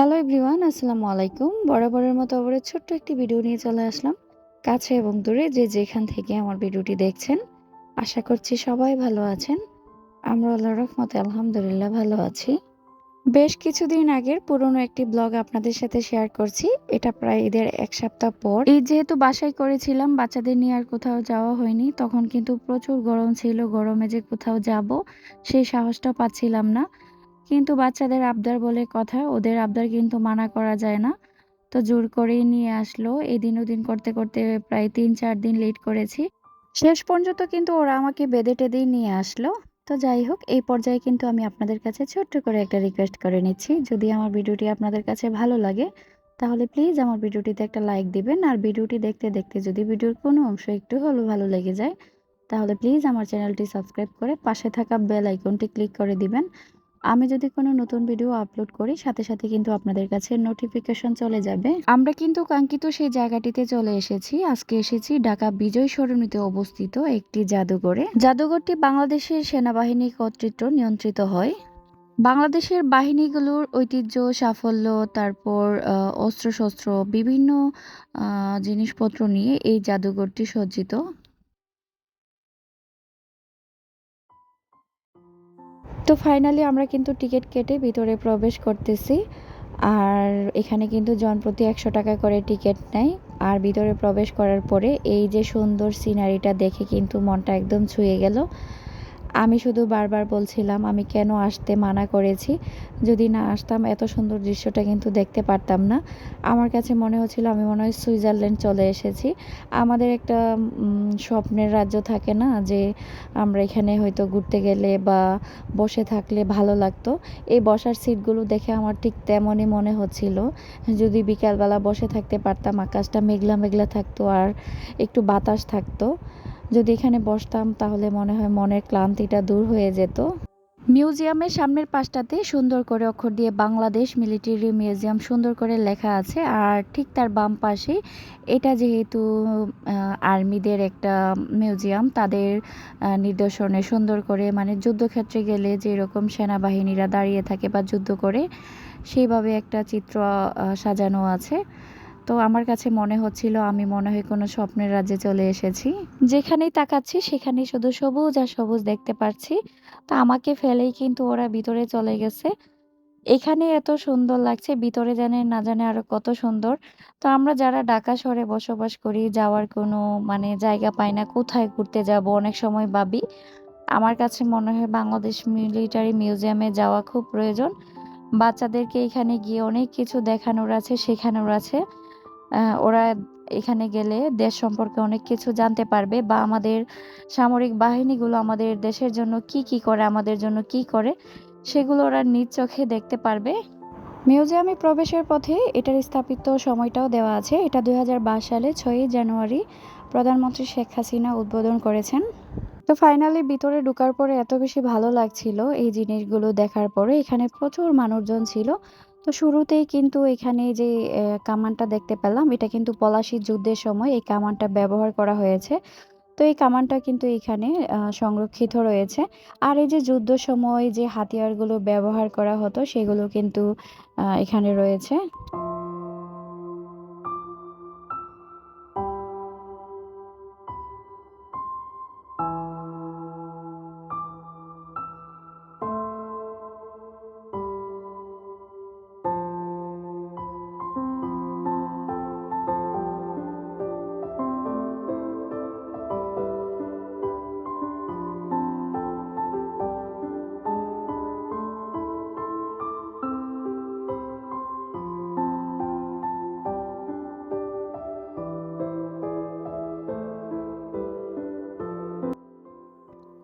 Hello everyone, আসসালামু আলাইকুম। বরাবরের মতো আবার ছোট্ট একটি ভিডিও নিয়ে চলে আসলাম। কাছে এবং দূরে যে যেখান থেকে আমার ভিডিওটি দেখছেন, আশা করছি সবাই ভালো আছেন। আমরা আল্লাহ রহমতে আলহামদুলিল্লাহ ভালো আছি। বেশ কিছুদিন আগের পুরনো একটি ব্লগ আপনাদের সাথে শেয়ার করছি। এটা প্রায় ঈদের এক সপ্তাহ পর। ঈদ যেহেতু বাসায় করেছিলাম, বাচ্চাদের নিয়ে আর কোথাও যাওয়া হয়নি, তখন কিন্তু প্রচুর গরম ছিল। গরমে যে কোথাও যাব, সেই সাহসটা পাচ্ছিলাম না। কিন্তু বাচ্চাদের আবদার বলে কথা, ওদের আবদার কিন্তু মানা করা যায় না। তো জোর করেই নিয়ে আসলো। এদিন ওদিন করতে করতে প্রায় তিন চার দিন লেট করেছি। শেষ পর্যন্ত কিন্তু ওরা আমাকে বেঁধে টেঁধেই নিয়ে আসলো। তো যাই হোক, এই পর্যায়ে কিন্তু আমি আপনাদের কাছে ছোট্ট করে একটা রিকোয়েস্ট করে নিচ্ছি। যদি আমার ভিডিওটি আপনাদের কাছে ভালো লাগে, তাহলে প্লিজ আমার ভিডিওটিতে একটা লাইক দিবেন। আর ভিডিওটি দেখতে দেখতে যদি ভিডিওর কোনো অংশ একটু হলেও ভালো লেগে যায়, তাহলে প্লিজ আমার চ্যানেলটি সাবস্ক্রাইব করে পাশে থাকা বেল আইকনটি ক্লিক করে দিবেন। আমি যদি কোনো নতুন ভিডিও আপলোড করি, সাথে সাথে কিন্তু আপনাদের কাছে নোটিফিকেশন চলে যাবে। আমরা কিন্তু কাঙ্ক্ষিত সেই জায়গাটিতে চলে এসেছি। আজকে এসেছি ঢাকা বিজয় সরণিতে অবস্থিত একটি জাদুঘরে। জাদুঘরটি বাংলাদেশের সেনাবাহিনী কর্তৃত্ব নিয়ন্ত্রিত হয়। বাংলাদেশের বাহিনীগুলোর ঐতিহ্য, সাফল্য, তারপর অস্ত্রশস্ত্র, বিভিন্ন জিনিসপত্র নিয়ে এই জাদুঘরটি সজ্জিত। তো ফাইনালি আমরা কিন্তু টিকিট কেটে ভিতরে প্রবেশ করতেছি। আর এখানে কিন্তু জনপ্রতি একশো টাকা করে টিকিট নেয়। আর ভিতরে প্রবেশ করার পরে এই যে সুন্দর সিনারিটা দেখে কিন্তু মনটা একদম ছুঁয়ে গেল। আমি শুধু বারবার বলছিলাম, আমি কেন আসতে মানা করেছি? যদি না আসতাম, এত সুন্দর দৃশ্যটা কিন্তু দেখতে পারতাম না। আমার কাছে মনে হচ্ছিল, আমি মনে হয় সুইজারল্যান্ড চলে এসেছি। আমাদের একটা স্বপ্নের রাজ্য থাকে না, যে আমরা এখানে হয়তো ঘুরতে গেলে বা বসে থাকলে ভালো লাগতো। এই বসার সিটগুলো দেখে আমার ঠিক তেমনই মনে হচ্ছিল, যদি বিকালবেলা বসে থাকতে পারতাম, আকাশটা মেঘলা মেঘলা থাকতো আর একটু বাতাস থাকতো। যদি এখানে বসতাম, তাহলে মনে হয় মনের ক্লান্তিটা দূর হয়ে যেত। মিউজিয়ামের সামনের পাশটাতে সুন্দর করে অক্ষর দিয়ে বাংলাদেশ মিলিটারি মিউজিয়াম সুন্দর করে লেখা আছে, আর ঠিক তার বাম পাশে এটা যেহেতু আর্মিদের একটা মিউজিয়াম, তাদের নিদর্শনে সুন্দর করে মানে যুদ্ধক্ষেত্রে গেলে যেরকম সেনাবাহিনীরা দাঁড়িয়ে থাকে বা যুদ্ধ করে, সেইভাবে একটা চিত্র সাজানো আছে। তো আমার কাছে মনে হচ্ছিল আমি মনে হয় কোনো স্বপ্নের রাজ্যে চলে এসেছি। যেখানেই তাকাচ্ছি সেখানেই শুধু সবুজ আর সবুজ দেখতে পাচ্ছি। তো আমাকে ফেলেই কিন্তু ওরা ভিতরে চলে গেছে। এখানে এত সুন্দর লাগছে, ভিতরে জানে না জানে আরও কত সুন্দর। তো আমরা যারা ঢাকা শহরে বসবাস করি, যাওয়ার কোনো মানে জায়গা পাই না, কোথায় ঘুরতে যাব, অনেক সময় ভাবি। আমার কাছে মনে হয় বাংলাদেশ মিলিটারি মিউজিয়ামে যাওয়া খুব প্রয়োজন। বাচ্চাদেরকে এখানে গিয়ে অনেক কিছু দেখানোর আছে, শেখানোর আছে। ওরা এখানে গেলে দেশ সম্পর্কে অনেক কিছু জানতে পারবে বা আমাদের সামরিক বাহিনীগুলো আমাদের দেশের জন্য কি কি করে, আমাদের জন্য কি করে, সেগুলো ওরা নিজ চোখে দেখতে পারবে। মিউজিয়ামে প্রবেশের পথে এটার স্থাপিত সময়টাও দেওয়া আছে। এটা দুই হাজার বাইশ সালে ছয়ই জানুয়ারি প্রধানমন্ত্রী শেখ হাসিনা উদ্বোধন করেছেন। তো ফাইনালি ভিতরে ঢোকার পরে এত বেশি ভালো লাগছিল এই জিনিসগুলো দেখার পরে। এখানে প্রচুর মানুষজন ছিল। তো শুরুতেই কিন্তু এখানে যে কামানটা দেখতে পেলাম, এটা কিন্তু পলাশি যুদ্ধের সময় এই কামানটা ব্যবহার করা হয়েছে। তো এই কামানটা কিন্তু এখানে সংরক্ষিত রয়েছে। আর এই যে যুদ্ধ সময় যে হাতিয়ারগুলো ব্যবহার করা হতো, সেগুলো কিন্তু এখানে রয়েছে।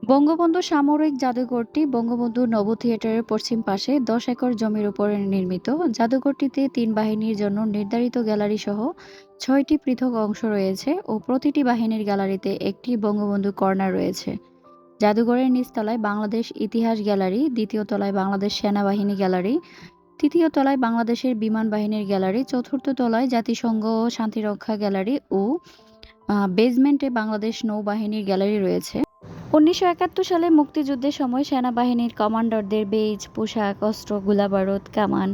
বঙ্গবন্ধু সামরিক জাদুঘরটি বঙ্গবন্ধু নব থিয়েটারের পশ্চিম পাশে দশ একর জমির উপরে নির্মিত। জাদুঘরটিতে তিন বাহিনীর জন্য নির্ধারিত গ্যালারি সহ ছয়টি পৃথক অংশ রয়েছে ও প্রতিটি বাহিনীর গ্যালারিতে একটি বঙ্গবন্ধু কর্নার রয়েছে। জাদুঘরের নিচতলায় বাংলাদেশ ইতিহাস গ্যালারি, দ্বিতীয় তলায় বাংলাদেশ সেনাবাহিনী গ্যালারি, তৃতীয় তলায় বাংলাদেশের বিমান বাহিনীর গ্যালারি, চতুর্থ তলায় জাতিসংঘ শান্তিরক্ষা গ্যালারি ও বেজমেন্টে বাংলাদেশ নৌবাহিনীর গ্যালারি রয়েছে। উনিশশো একাত্তর সালে মুক্তিযুদ্ধের সময় সেনাবাহিনীর কমান্ডারদের বেজ পোশাক, অস্ত্র, গোলাবারুদ, কামান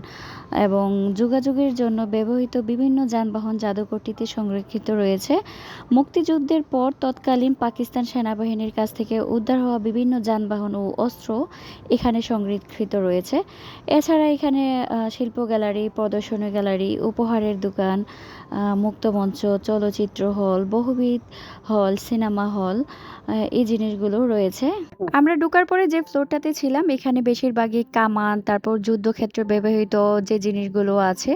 এবং যোগাযোগের জন্য ব্যবহৃত বিভিন্ন যানবাহন জাদুঘরটিতে সংরক্ষিত রয়েছে। মুক্তিযুদ্ধের পর তৎকালীন পাকিস্তান সেনাবাহিনীর কাছ থেকে উদ্ধার হওয়া বিভিন্ন যানবাহন ও অস্ত্র এখানে সংরক্ষিত রয়েছে। এছাড়া এখানে শিল্প গ্যালারি, প্রদর্শনী গ্যালারি, উপহারের দোকান মুক্তমঞ্চ চলচ্চিত্র হল, বহুবিধ হল, সিনেমা হল এই জিনিসগুলো রয়েছে। আমরা ঢোকার পরে যে ফ্লোরটাতে ছিলাম, এখানে বেশিরভাগই কামান, তারপর যুদ্ধক্ষেত্রে ব্যবহৃত যে জিনিসগুলো আছে,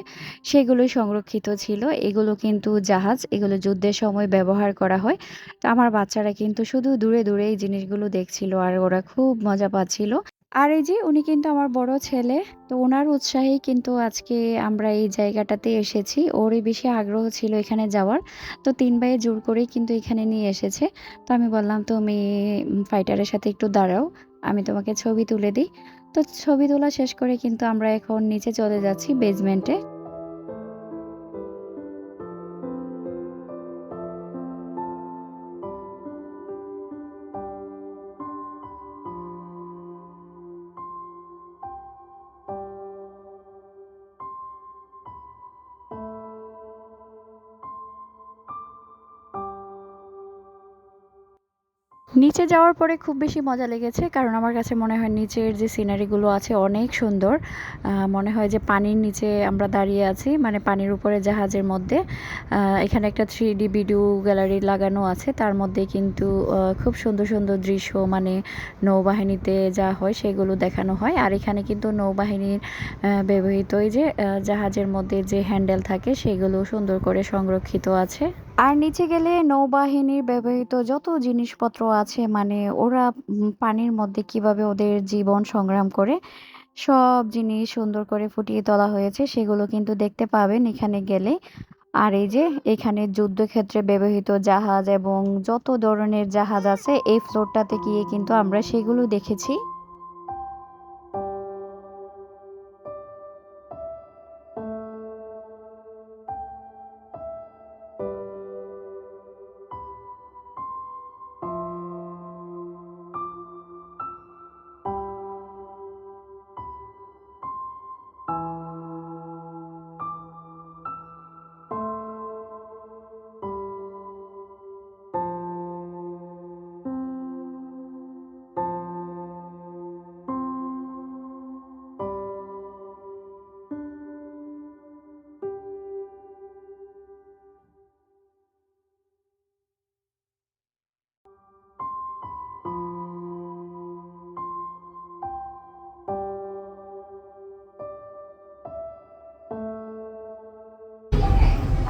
সেগুলোই সংরক্ষিত ছিল। এগুলো কিন্তু জাহাজ, এগুলো যুদ্ধের সময় ব্যবহার করা হয়। তো আমার বাচ্চারা কিন্তু শুধু দূরে দূরে এই জিনিসগুলো দেখছিল, আর ওরা খুব মজা পাচ্ছিল। আর এই যে উনি কিন্তু আমার বড় ছেলে, তো ওনার উৎসাহেই কিন্তু আজকে আমরা এই জায়গাটাতে এসেছি। ওরই বেশি আগ্রহ ছিল এখানে যাওয়ার। তো তিন ভাইয়ে জোর করেই কিন্তু এখানে নিয়ে এসেছে। তো আমি বললাম, তুমি ফাইটারের সাথে একটু দাঁড়াও, আমি তোমাকে ছবি তুলে দিই। তো ছবি তোলা শেষ করে কিন্তু আমরা এখন নিচে চলে যাচ্ছি বেজমেন্টে নিচে যাওয়ার পরে খুব বেশি মজা লেগেছে, কারণ আমার কাছে মনে হয় নিচের যে সিনারিগুলো আছে অনেক সুন্দর। মনে হয় যে পানির নিচে আমরা দাঁড়িয়ে আছি মানে পানির উপরে জাহাজের মধ্যে। এখানে একটা থ্রি ডি ভিডিও গ্যালারি লাগানো আছে, তার মধ্যে কিন্তু খুব সুন্দর সুন্দর দৃশ্য মানে নৌবাহিনীতে যা হয় সেগুলো দেখানো হয়। আর এখানে কিন্তু নৌবাহিনীর ব্যবহৃত যে জাহাজের মধ্যে যে হ্যান্ডেল থাকে সেগুলো সুন্দর করে সংরক্ষিত আছে। আর নিচে গেলে নৌবাহিনীর ব্যবহৃত যত জিনিসপত্র আছে মানে ওরা পানির মধ্যে কীভাবে ওদের জীবন সংগ্রাম করে, সব জিনিস সুন্দর করে ফুটিয়ে তোলা হয়েছে, সেগুলো কিন্তু দেখতে পাবেন এখানে গেলে। আর এই যে, এখানে যুদ্ধক্ষেত্রে ব্যবহৃত জাহাজ এবং যত ধরনের জাহাজ আছে, এই ফ্লোরটাতে গিয়ে কিন্তু আমরা সেগুলো দেখেছি।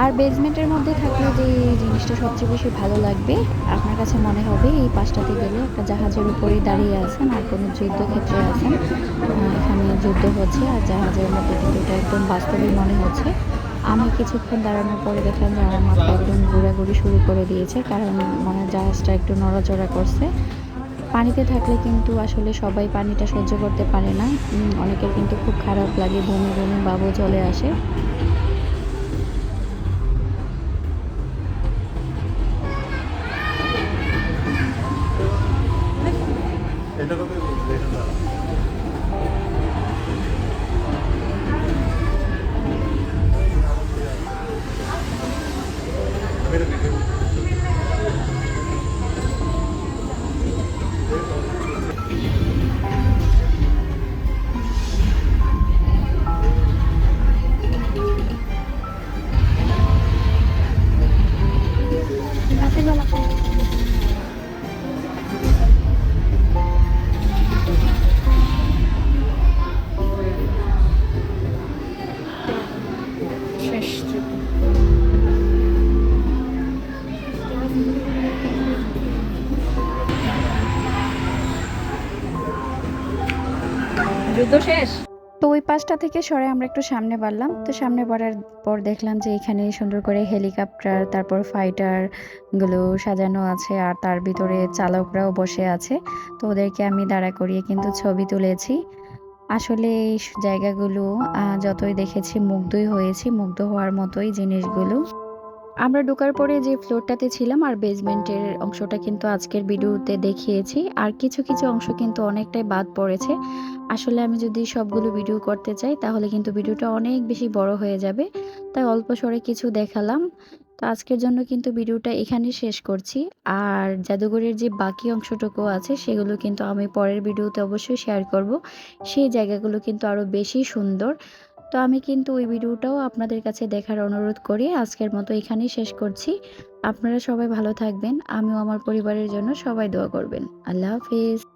আর বেসমেন্টের মধ্যে থাকলে যে জিনিসটা সবচেয়ে বেশি ভালো লাগবে, আপনার কাছে মনে হবে এই পাশটাতে গেলে একটা জাহাজের উপরে দাঁড়িয়ে আছেন আর কোনো যুদ্ধক্ষেত্রে আছেন। এখানে যুদ্ধ হচ্ছে আর জাহাজের মধ্যে কিন্তু এটা একদম বাস্তবিক মনে হচ্ছে। আমি কিছুক্ষণ দাঁড়ানোর পরে দেখলাম যে আমার মাথা একদম ঘোরাঘুরি শুরু করে দিয়েছে, কারণ মনে জাহাজটা একটু নড়াচড়া করছে। পানিতে থাকলে কিন্তু আসলে সবাই পানিটা সহ্য করতে পারে না। অনেকের কিন্তু খুব খারাপ লাগে, বমি বমি বাবু চলে আসে। যুদ্ধ শেষ? তো ওই পাশটা থেকে সরে আমরা একটু সামনে বাড়লাম। তো সামনে বাড়ার পর দেখলাম যে এখানে সুন্দর করে হেলিকপ্টার, তারপর ফাইটারগুলো সাজানো আছে আর তার ভিতরে চালকরাও বসে আছে। তো ওদেরকে আমি দাঁড়া করিয়ে কিন্তু ছবি তুলেছি। আসলে এই জায়গাগুলো যতই দেখেছি মুগ্ধই হয়েছি, মুগ্ধ হওয়ার মতোই জিনিসগুলো। আমরা ঢোকার পরে যে ফ্লোরটাতে ছিলাম আর বেসমেন্টের অংশটা কিন্তু আজকের ভিডিওতে দেখিয়েছি, আর কিছু কিছু অংশ কিন্তু অনেকটাই বাদ পড়েছে। আসলে আমি যদি সবগুলো ভিডিও করতে চাই, তাহলে কিন্তু ভিডিওটা অনেক বেশি বড় হয়ে যাবে। তাই অল্প স্বরে কিছু দেখালাম। তো আজকের জন্য কিন্তু ভিডিওটা এখানেই শেষ করছি। আর জাদুঘরের যে বাকি অংশটুকু আছে, সেগুলো কিন্তু আমি পরের ভিডিওতে অবশ্যই শেয়ার করব। সেই জায়গাগুলো কিন্তু আরও বেশি সুন্দর। তো আমি কিন্তু ওই ভিডিওটাও আপনাদের কাছে দেখার অনুরোধ করি। আজকের মতো এখানেই শেষ করছি। আপনারা সবাই ভালো থাকবেন। আমিও আমার পরিবারের জন্য সবাই দোয়া করবেন। আল্লাহ হাফিজ।